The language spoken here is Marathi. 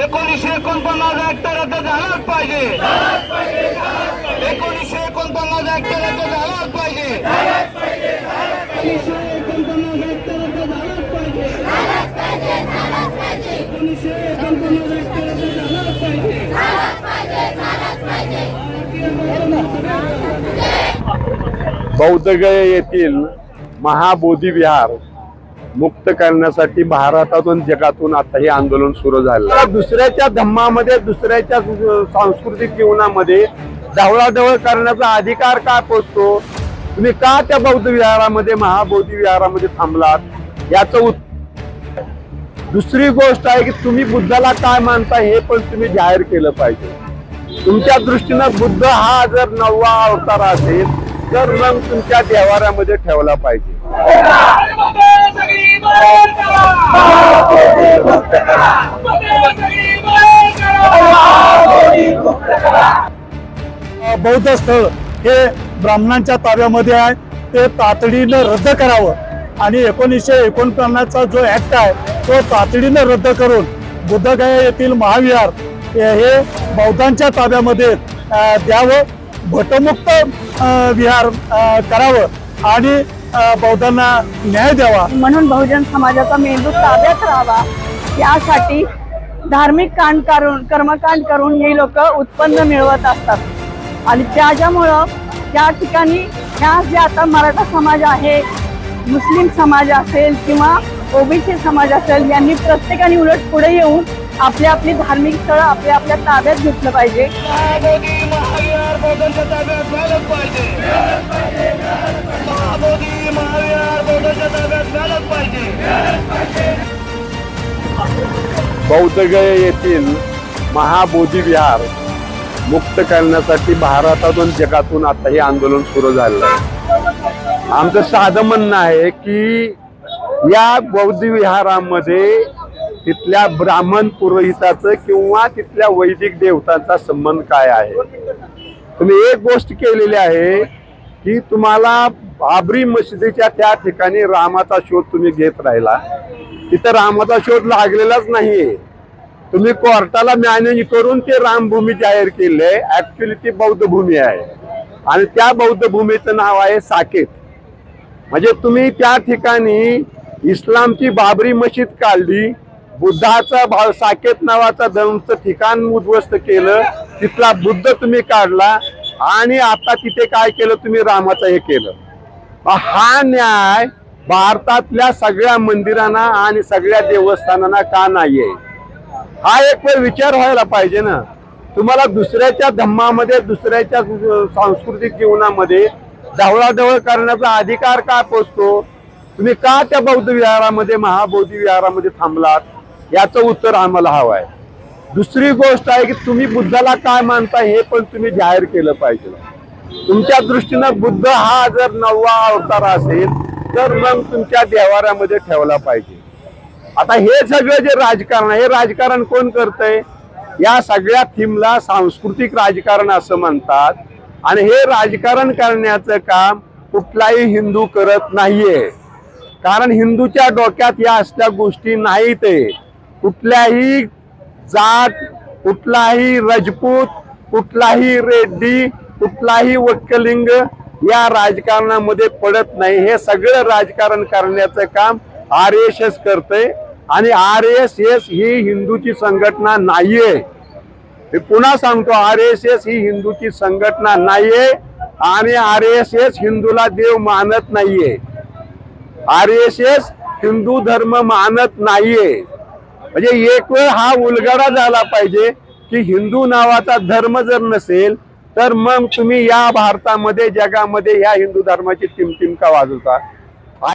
एकोणीसशे एकोणपन्नास ऍक्ट रद्द झालाच पाहिजे. एकोणीसशे एकोणपन्नास ऍक्ट रद्द झालाच पाहिजे. एकोणीसशे एकोणपन्नास ऍक्ट रद्द झालाच पाहिजे. एकोणीसशे एकोणपन्नास ऍक्ट रद्द झालाच पाहिजे. बौद्धगया येथील महाबोधी विहार मुक्त करण्यासाठी भारतातून जगातून आता हे आंदोलन सुरू झालं दुसऱ्याच्या धम्मामध्ये दुसऱ्याच्या सांस्कृतिक जीवनामध्ये ढवळाढवळ करण्याचा अधिकार का पोचतो? तुम्ही का त्या बौद्ध विहारामध्ये महाबोधी विहारामध्ये थांबलात? याचं उत्तर दुसरी गोष्ट आहे की तुम्ही बुद्धाला काय मानता हे पण तुम्ही जाहीर केलं पाहिजे. तुमच्या दृष्टीनं बुद्ध हा जर नववा अवतार असेल तर मग तुमच्या देवाऱ्यामध्ये ठेवला पाहिजे. बौद्ध स्थळ हे ब्राह्मणांच्या ताब्यामध्ये आहे. ते तातडीनं रद्द करावं. आणि एकोणीसशे एकोणपन्नासचा जो ऍक्ट आहे तो तातडीनं रद्द करून बुद्धगया येथील महाविहार हे बौद्धांच्या ताब्यामध्ये द्यावं. भटमुक्त विहार करावं. आणि बौद्धांना न्याय द्यावा. म्हणून बहुजन समाजाचा मेंदू ताब्यात राहावा. यासाठी धार्मिक कांड करून कर्मकांड करून हे लोक उत्पन्न मिळवत असतात. आणि त्याच्यामुळं त्या ठिकाणी ह्या जे आता मराठा समाज आहे मुस्लिम समाज असेल किंवा ओबीसी समाज असेल यांनी प्रत्येकाने उलट पुढे येऊन आपली आपली धार्मिक स्थळं आपल्या आपल्या ताब्यात घेतलं पाहिजे. महाबोधी ताब्यात पाहिजे. महाबोधी महाविहार बौद्धांच्या ताब्यात झालंच पाहिजे. बौद्धगया येथील महाबोधी विहार मुक्त करण्यासाठी भारतातून जगातून आता हे आंदोलन सुरू झालं. आहे आमचं साधं म्हणणं आहे की या बौद्ध विहारामध्ये तिथल्या ब्राह्मण पुरोहिताचं किंवा तिथल्या वैदिक देवतांचा संबंध काय आहे? तुम्ही एक गोष्ट केलेली आहे की तुम्हाला बाबरी मशिदीच्या त्या ठिकाणी रामाचा शोध तुम्ही घेत राहिला. तिथं रामाचा शोध लागलेलाच नाहीये. तुम्ही कोर्टाला मॅनेज करून ते रामभूमी जाहीर केले ऍक्च्युली ती बौद्ध भूमी आहे. आणि त्या बौद्ध भूमीचं नाव आहे साकेत. म्हणजे तुम्ही त्या ठिकाणी इस्लामची बाबरी मशीद काढली बुद्धाचा भाव साकेत नावाचा धर्मचं ठिकाण उद्ध्वस्त केलं. तिथला बुद्ध तुम्ही काढला आणि आता तिथे काय केलं? तुम्ही रामाचं हे केलं. हा न्याय भारतातल्या सगळ्या मंदिरांना आणि सगळ्या देवस्थानांना का नाहीये? हा एक वेळ विचार व्हायला पाहिजे ना. तुम्हाला दुसऱ्याच्या धम्मामध्ये दुसऱ्याच्या सांस्कृतिक जीवनामध्ये ढवळाढवळ करण्याचा अधिकार का पोचतो? तुम्ही का त्या बौद्ध विहारामध्ये महाबौद्ध विहारामध्ये थांबलात? याचं उत्तर आम्हाला हवं आहे. दुसरी गोष्ट आहे की तुम्ही बुद्धाला काय मानता हे पण तुम्ही जाहीर केलं पाहिजे. तुमच्या दृष्टीनं बुद्ध हा जर नववा अवतार असेल तर मग तुमच्या देवाऱ्यामध्ये ठेवला पाहिजे. आता हे सगळं जे राजकारण आहे हे राजकारण कोण करतंय? या सगळ्या थीमला सांस्कृतिक राजकारण असं म्हणतात. आणि हे राजकारण करण्याचं काम कुठलाही हिंदू करत नाहीये. कारण हिंदूच्या डोक्यात या असल्या गोष्टी नाहीत आहे. कुठल्याही जात कुठलाही रजपूत कुठलाही रेड्डी कुठलाही वक्कलिंग या राजकारणामध्ये पडत नाही. हे सगळं राजकारण करण्याचं काम आर एस एस करते आणि आर एस एस ही हिंदूची संघटना नाहीये. मी पुन्हा सांगतो आर एस एस ही हिंदूची संघटना नाहीये आणि आर एस एस हिंदूला देव मानत नाहीये. आर एस एस हिंदू धर्म मानत नाहीये. म्हणजे एक वेळ हा उलगडा झाला पाहिजे की हिंदू नावाचा धर्म जर नसेल तर मग तुम्ही या भारतामध्ये जगामध्ये या हिंदू धर्माची टिमटिम का वाजवता?